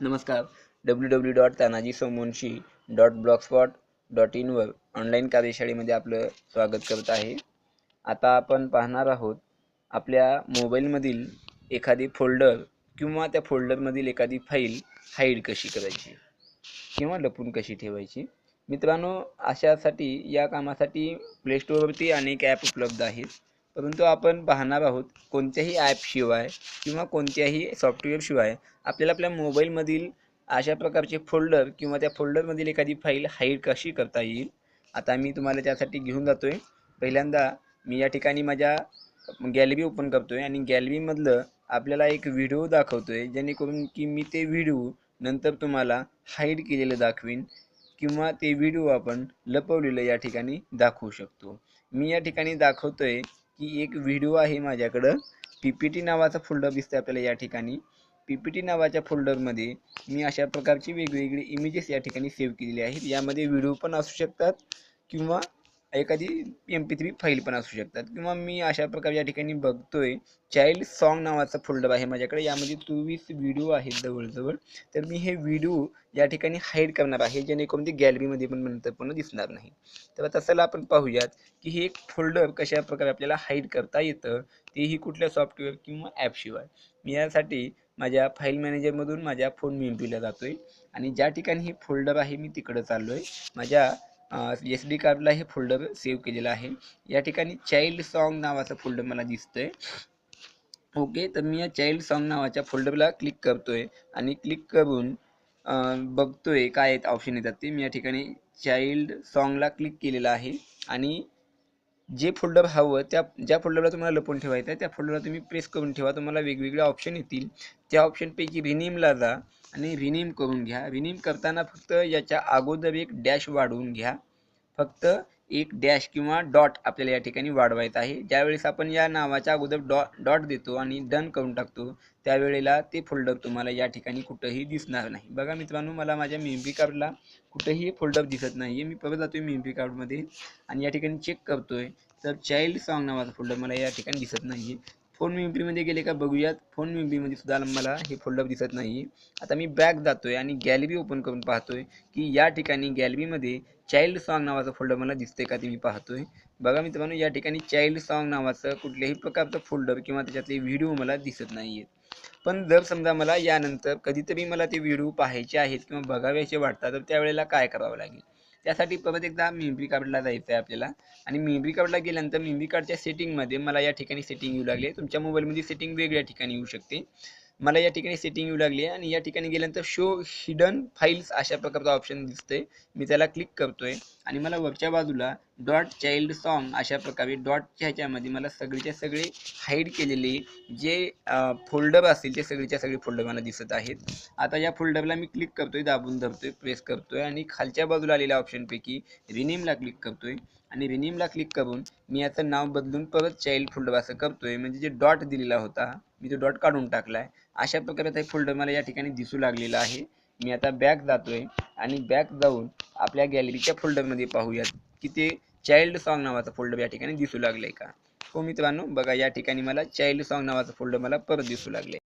नमस्कार. W W dot Tanaji Somvanshi dot blogspot dot इनवर online कार्यशाळेमध्ये आपलं स्वागत करत आहे. आता आपण पाहणार आहोत आपल्या मोबाईलमधील एखादी फोल्डर किंवा त्या फोल्डरमधील एखादी फाईल हाईड कशी करायची किंवा लपून कशी ठेवायची? मित्रांनो अशासाठी या कामासाठी प्लेस्टोअरवरती अनेक ॲप उपलब्ध आहेत. परंतु आपण पाहणार आहोत कोणत्याही ॲपशिवाय किंवा कोणत्याही सॉफ्टवेअरशिवाय आपल्याला आपल्या मोबाईलमधील अशा प्रकारचे फोल्डर किंवा त्या फोल्डरमधील एखादी फाईल हाईड कशी करता येईल आता मी तुम्हाला त्यासाठी घेऊन जातो आहे पहिल्यांदा मी या ठिकाणी माझ्या गॅलरी ओपन करतो आहे आणि गॅलरीमधलं आपल्याला एक व्हिडिओ दाखवतो आहे जेणेकरून की मी ते व्हिडिओ नंतर तुम्हाला हाईड केलेलं दाखवीन किंवा ते व्हिडिओ आपण लपवलेलं या ठिकाणी दाखवू शकतो. मी या ठिकाणी दाखवतो आहे की एक व्हिडिओ आहे माझ्याकडं. पी पी टी नावाचा फोल्डर दिसतोय आपल्याला या ठिकाणी. पी पी टी नावाच्या फोल्डरमध्ये मी अशा प्रकारची वेगवेगळी इमेजेस या ठिकाणी सेव्ह केलेली आहेत. यामध्ये व्हिडिओ पण असू शकतात किंवा एखादी एम पी थ्री फाईल पण असू शकतात. किंवा मी अशा प्रकारे या ठिकाणी बघतोय चाइल्ड सॉन्ग नावाचा फोल्डर आहे माझ्याकडे. यामध्ये चोवीस व्हिडिओ आहेत जवळजवळ. तर मी हे व्हिडिओ या ठिकाणी हाईड करणार आहे जेणेकरून ते गॅलरीमध्ये पण नंतर पण दिसणार नाही. तर आता चला आपण पाहूयात की हे एक फोल्डर कशा प्रकारे आपल्याला हाईड करता येतं तेही कुठल्या सॉफ्टवेअर किंवा ॲपशिवाय मी यासाठी माझ्या फाईल मॅनेजरमधून माझ्या फोन मी एम पीला जातो आहे आणि ज्या ठिकाणी हे फोल्डर आहे मी तिकडं चाललो आहे माझ्या एस डी कार्डला हे फोल्डर सेव्ह केलेलं आहे. या ठिकाणी चाइल्ड सॉन्ग नावाचं फोल्डर मला दिसतंय. ओके तर मी या चाइल्ड सॉन्ग नावाच्या फोल्डरला क्लिक करतोय आणि क्लिक करून बघतोय काय आहेत ऑप्शन येतात ते. मी या ठिकाणी चाइल्ड सॉन्गला क्लिक केलेलं आहे आणि जे फोल्डर हवं त्या ज्या फोल्डरला तुम्हाला लपवून ठेवायचं आहे त्या फोल्डरला तुम्ही प्रेस करून ठेवा. तुम्हाला वेगवेगळे ऑप्शन येतील. त्या ऑप्शनपैकी रिनेमला जा आणि रिनेम करून घ्या. रिनेम करताना फक्त याच्या अगोदर एक डॅश वाढवून घ्या. फक्त एक डॅश किंवा डॉट आपल्याला या ठिकाणी वाढवायचा आहे. ज्यावेळेस आपण या नावाच्या अगोदर डॉ डॉट देतो आणि डन करून टाकतो त्यावेळेला ते फोल्डर तुम्हाला या ठिकाणी कुठंही दिसणार नाही. बघा मित्रांनो मला माझ्या मेमरी कार्डला कुठंही फोल्डर दिसत नाही आहे मी परत जातो आहे मेमरी कार्डमध्ये आणि या ठिकाणी चेक करतो आहे तर चाइल्ड सॉन्ग नावाचा फोल्डर मला या ठिकाणी दिसत नाही आहे फोन मेमरीमध्ये गेले का बघूयात. फोन मेमरीमध्ये सुद्धा मला हे फोल्डर दिसत नाही. आहे आता मी बॅक जातो आहे आणि गॅलरी ओपन करून पाहतो आहे की या ठिकाणी गॅलरीमध्ये चाइल्ड सॉन्ग नावाचं फोल्डर मला दिसतंय का ते मी पाहतोय. बघा मित्रांनो या ठिकाणी चाइल्ड सॉन्ग नावाचं कुठल्याही प्रकारचं फोल्डर किंवा त्याच्यातले व्हिडिओ मला दिसत नाही आहेत पण जर समजा मला यानंतर कधीतरी मला ते व्हिडिओ पाहायचे आहेत किंवा बघावेसे वाटतात तर त्यावेळेला काय करावं लागेल? त्यासाठी परत एकदा मेमरी कार्डला जायचं आहे आपल्याला. आणि मेमरी कार्डला गेल्यानंतर मेमरी कार्डच्या सेटिंगमध्ये मला या ठिकाणी सेटिंग येऊ लागली. तुमच्या मोबाईलमध्ये सेटिंग वेगळ्या ठिकाणी येऊ शकते. मला या ठिकाणी सेटिंग येऊ लागली आहे आणि या ठिकाणी गेल्यानंतर शो हिडन फाईल्स अशा प्रकारचा ऑप्शन दिसतोय. मी त्याला क्लिक करतोय आणि मला वरच्या बाजूला डॉट चाइल्ड सॉन्ग अशा प्रकारे डॉटच्या ह्याच्यामध्ये मला सगळीच्या सगळे हाईड केलेले जे फोल्डर असतील ते सगळीच्या सगळे फोल्डर मला दिसत आहेत. आता या फोल्डरला मी क्लिक करतोय दाबून धरतोय प्रेस करतोय आणि खालच्या बाजूला आलेल्या ऑप्शनपैकी रिनेमला क्लिक करतोय. आणि रिनीमला क्लिक करून मी याचं नाव बदलून परत चाइल्ड फोल्डर असं करतोय. म्हणजे जे डॉट दिलेला होता मी तो डॉट काढून टाकला आहे अशा प्रकारे ते फोल्डर मला या ठिकाणी दिसू लागलेला आहे. मी आता बॅक जातोय आणि बॅक जाऊन आपल्या गॅलरीच्या फोल्डरमध्ये पाहूयात की ते चाइल्ड सॉन्ग नावाचा फोल्डर या ठिकाणी दिसू लागलाय का? हो मित्रांनो बघा या ठिकाणी मला चाइल्ड सॉन्ग नावाचा फोल्डर मला परत दिसू लागले